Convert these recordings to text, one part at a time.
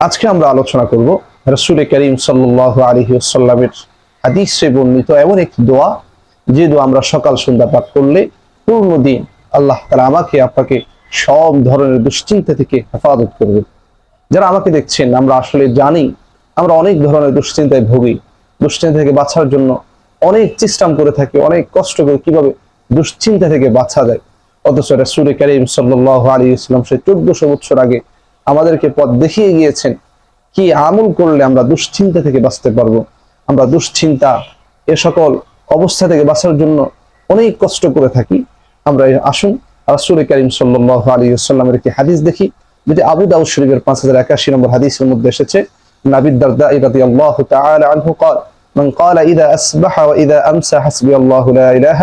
আজকে আমরা আলোচনা করব রসুল করিম সাল্লাহ আলহিউসাল্লামের হাদিসে বর্ণিত এমন একটি দোয়া। যে দোয়া আমরা সকাল সন্ধ্যা পাঠ করলে পূর্ণ দিন আল্লাহ তালা আমাকে, আপনাকে সব ধরনের দুশ্চিন্তা থেকে হেফাজত করবে। যারা আমাকে দেখছেন, আমরা আসলে জানি, আমরা অনেক ধরনের দুশ্চিন্তায় ভুগি। দুশ্চিন্তা থেকে বাঁচার জন্য অনেক চেষ্টা করে থাকি, অনেক কষ্ট করে কীভাবে দুশ্চিন্তা থেকে বাঁচা যায়। অথচ রসুল করিম সাল্লাহ আলী ইসলাম সে চোদ্দশো বছর আগে আমাদেরকে পথ দেখিয়ে গিয়েছেন কি আমল করলে আমরা দুশ্চিন্তা থেকে বাঁচতে পারবো আমরা দুশ্চিন্তা এ সকল অবস্থা থেকে বাঁচার জন্য অনেক কষ্ট করে থাকি আমরা আসুন রাসুল করিম সাল্লাহ আলী সাল্লামের একটি হাদিস দেখি যেটি আবু দাউদ শরীফের পাঁচ হাজার একাশি নম্বর হাদিসের মধ্যে এসেছে নাবিদ দারদা রাদিয়াল্লাহু তাআলা আনহু قال من قال إذا أصبح وإذا أمسى حسبي الله لا إله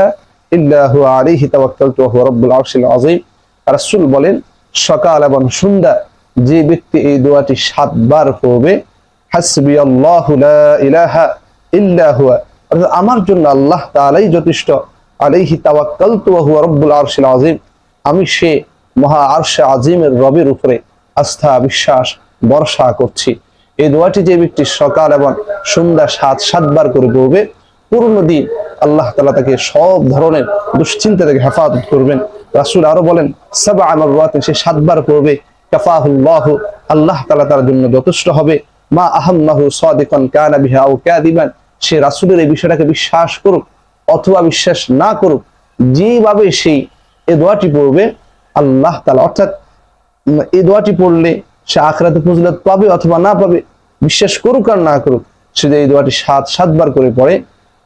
إلا هو عليه توكلت وهو رب العرش العظيم রাসূল বলেন সকাল এবং সন্ধ্যা যে ব্যক্তি এই দোয়াটি সাতবার পড়বে, হাসবি আল্লাহ ইলাহা অর্থাৎ আমার জন্য আল্লাহ তাআলাই যথেষ্ট। আলাইহি তাওয়াক্কালতু ওয়া হুয়া রব্বুল আরশিল আযীম। আমি সে মহা আরশে আজিমের রবের উপরে আস্থা, বিশ্বাস, ভরসা করছি। এই দোয়াটি যে ব্যক্তি সকাল এবং সন্ধ্যা সাত, সাতবার করে পড়বে, পূর্ণ দিন আল্লাহ তালা তাকে সব ধরনের দুশ্চিন্তা থেকে হেফাজত করবেন। রাসুল আরও বলেন সাবা আমার সে সাতবার পড়বে আল্লাহ তালা তার জন্য যথেষ্ট হবে। মা আহাম্মাহু সাদিকান কানা বিহা আও কাদিবান সে রাসূলের এই বিষয়টাকে বিশ্বাস করুক অথবা বিশ্বাস না করুক যেভাবে সেই এই দোয়াটি পড়বে, আল্লাহ তালা অর্থাৎ এই দোয়াটি পড়লে সে আখরাতে ফজিলত পাবে অথবা না পাবে, বিশ্বাস করুক আর না করুক, সে এই দোয়াটি সাত, সাতবার করে পড়ে,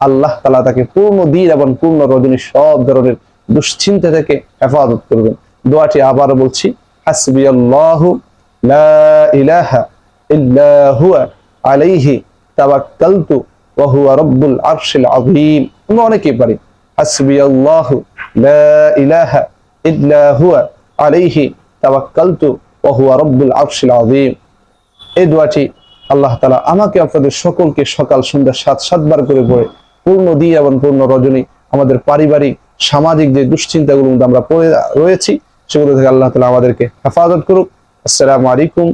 আল্লাহ তালা তাকে পূর্ণ দিন এবং পূর্ণ রজনী সব ধরনের দুশ্চিন্তা থেকে হেফাজত করবেন। দোয়াটি আবার বলছি হাসবি আল্লাহ লা ইলাহা ইল্লা হুয়া আলাইহি তাওয়াক্কালতু ওয়া হুয়া রব্বুল আরশিল আযীম। আমরা অনেকেই পারি। হাসবি আল্লাহ লা ইলাহা ইল্লা হুয়া আলাইহি তাওয়াক্কালতু ওয়া হুয়া রব্বুল আরশিল আযীম। এই দোয়াটি আল্লাহ তালা আমাকে আপনাদের সকলকে সকাল সন্ধ্যা সাত সাতবার করে পড়ে পূর্ণ দিয়ে এবং পূর্ণ রজনী আমাদের পারিবারিক, সামাজিক যে দুশ্চিন্তাগুলো আমরা পড়ে রয়েছি সেগুলো থেকে আল্লাহ তালা আমাদেরকে হেফাজত করুক। আসসালামু আলাইকুম